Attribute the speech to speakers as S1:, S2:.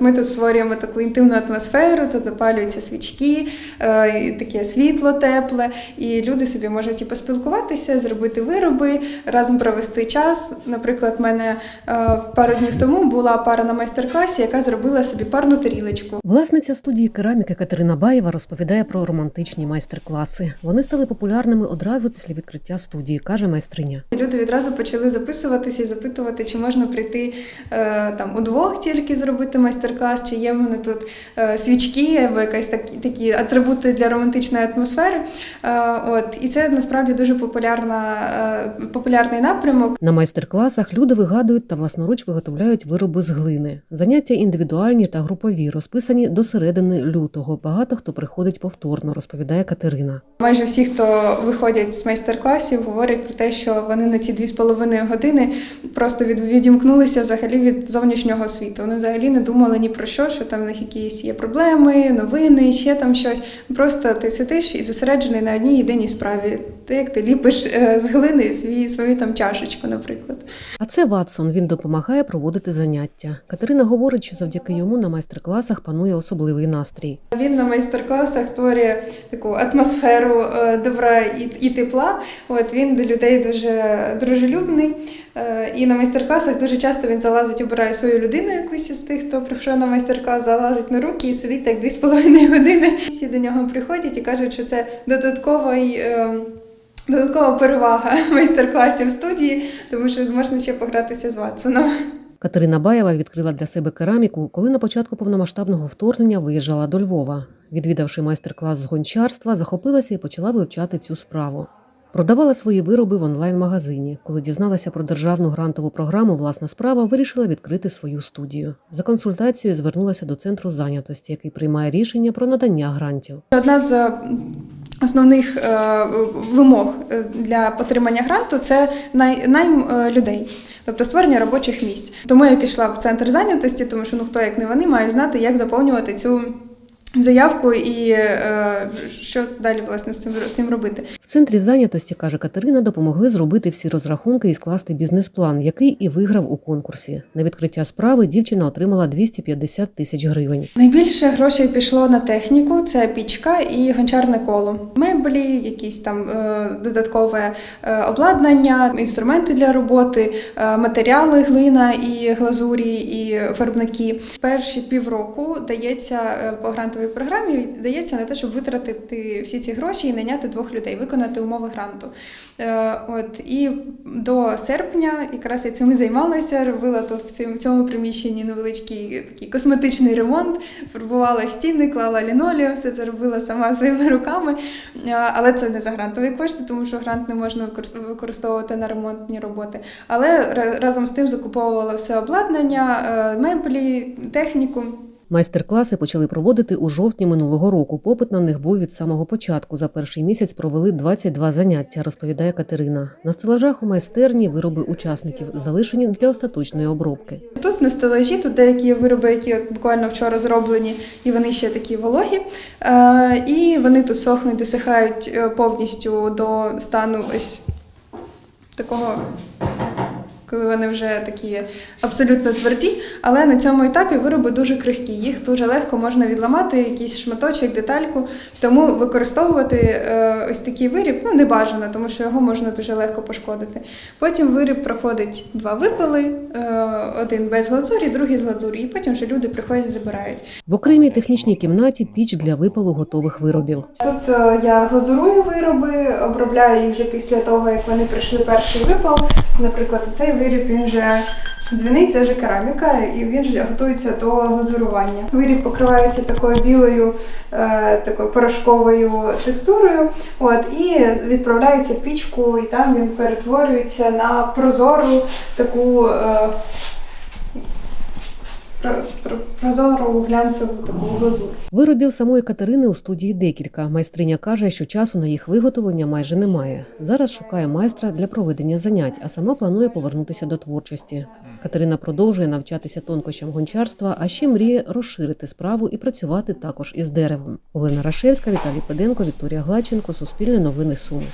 S1: От ми тут створюємо таку інтимну атмосферу, тут запалюються свічки, е, і таке світло тепле, і люди собі можуть і поспілкуватися, зробити вироби, разом провести час. Наприклад, в мене е, пару днів тому була пара на майстер-класі, яка зробила собі парну тарілочку.
S2: Власниця студії кераміки Катерина Баєва розповідає про романтичні майстер-класи. Вони стали популярними одразу після відкриття студії, каже майстриня.
S1: Люди відразу почали записуватися і запитувати, чи можна прийти е, там удвох тільки зробити майстер-клас, чи є в мене тут е, свічки або якась такі, такі атрибути для романтичної атмосфери. Е, от і це насправді дуже популярна, е, популярний напрямок.
S2: На майстер-класах люди вигадують та власноруч виготовляють вироби з глини. Заняття індивідуальні та групові, розписані до середини лютого. Багато хто приходить повторно, розповідає Катерина.
S1: Майже всі, хто виходять з майстер-класів, говорять про те, що вони на ці дві з половиною години просто від, відімкнулися взагалі від зовнішнього світу. Вони взагалі не думали ні про що, що там в них якісь є проблеми, новини, ще там щось. Просто ти сидиш і зосереджений на одній єдиній справі. Ти як ти ліпиш е, з глини свій, свою там чашечку, наприклад.
S2: А це Ватсон. Він допомагає проводити заняття. Катерина говорить, що завдяки йому на майстер-класах панує особливий настрій.
S1: Він на майстер-класах створює таку атмосферу е, добра і, і тепла. От він до людей дуже дружелюбний. Е, І на майстер-класах дуже часто він залазить, обирає свою людину, якусь із тих, хто прийшов на майстер-клас, залазить на руки і сидить так 2,5 години. Всі до нього приходять і кажуть, що це додатковий. е, Додаткова перевага майстер-класів студії, тому що можна ще погратися з Ватсоном.
S2: Катерина Баєва відкрила для себе кераміку, коли на початку повномасштабного вторгнення виїжджала до Львова. Відвідавши майстер-клас з гончарства, захопилася і почала вивчати цю справу. Продавала свої вироби в онлайн-магазині. Коли дізналася про державну грантову програму Власна справа вирішила відкрити свою студію. За консультацією звернулася до центру зайнятості, який приймає рішення про надання грантів.
S1: Одна з е, основних е, вимог е, для отримання гранту це най, найм людей. Тобто створення робочих місць. Тому я пішла в центр зайнятості, тому що ну хто як не вони має знати, як заповнювати цю заявку і е, що далі власне з цим з цим робити.
S2: В центрі зайнятості, каже Катерина, допомогли зробити всі розрахунки і скласти бізнес-план, який і виграв у конкурсі. На відкриття справи дівчина отримала 250 тисяч гривень.
S1: Найбільше грошей пішло на техніку: це пічка і гончарне коло, меблі, якісь там е, додаткове е, обладнання, інструменти для роботи, матеріали, глина і глазурі, і фарбники. Перші півроку дається по грантовій програмі, дається на те, щоб витратити всі ці гроші і найняти двох людей, виконати умови гранту. Е, От і до серпня якраз я цим і займалася. Робила тут в цьому, приміщенні невеличкий такий косметичний ремонт, фарбувала стіни, клала лінолеум, все це робила сама своїми руками. Е, Але це не за грантові кошти, тому що грант не можна використ- використовувати на ремонтні роботи. Але разом з тим закуповувала все обладнання, е, меблі, техніку.
S2: Майстер-класи почали проводити у жовтні минулого року. Попит на них був від самого початку. За перший місяць провели 22 заняття, розповідає Катерина. На стелажах у майстерні вироби учасників залишені для остаточної обробки.
S1: Тут на стелажі, тут деякі вироби, які буквально вчора зроблені, і вони ще такі вологі. Е, і вони тут сохнуть, досихають е, повністю до стану ось такого. Коли вони вже такі абсолютно тверді, але на цьому етапі вироби дуже крихкі. Їх дуже легко можна відламати, якийсь шматочок, детальку. Тому використовувати е, ось такий виріб ну, не бажано, тому що його можна дуже легко пошкодити. Потім виріб проходить два випили, е, один без глазурі, другий з глазурі, і потім вже люди приходять і забирають.
S2: В окремій технічній кімнаті піч для випалу готових виробів.
S1: Тут е, я глазурую вироби, обробляю їх вже після того, як вони пройшли перший випал. Наприклад, цей виріб він вже дзвінить, це вже кераміка, і він вже готується до глазурування. Виріб покривається такою білою, е, такою порошковою текстурою, от, і відправляється в пічку, і там він перетворюється на прозору таку. Про- про- Прозору глянцеву таку глазур.
S2: Виробів самої Катерини у студії декілька. Майстриня каже, що часу на їх виготовлення майже немає. Зараз шукає майстра для проведення занять, а сама планує повернутися до творчості. Катерина продовжує навчатися тонкощам гончарства, а ще мріє розширити справу і працювати також із деревом. Олена Рашевська, Віталій Педенко, Вікторія Гладченко, Суспільне новини Суми.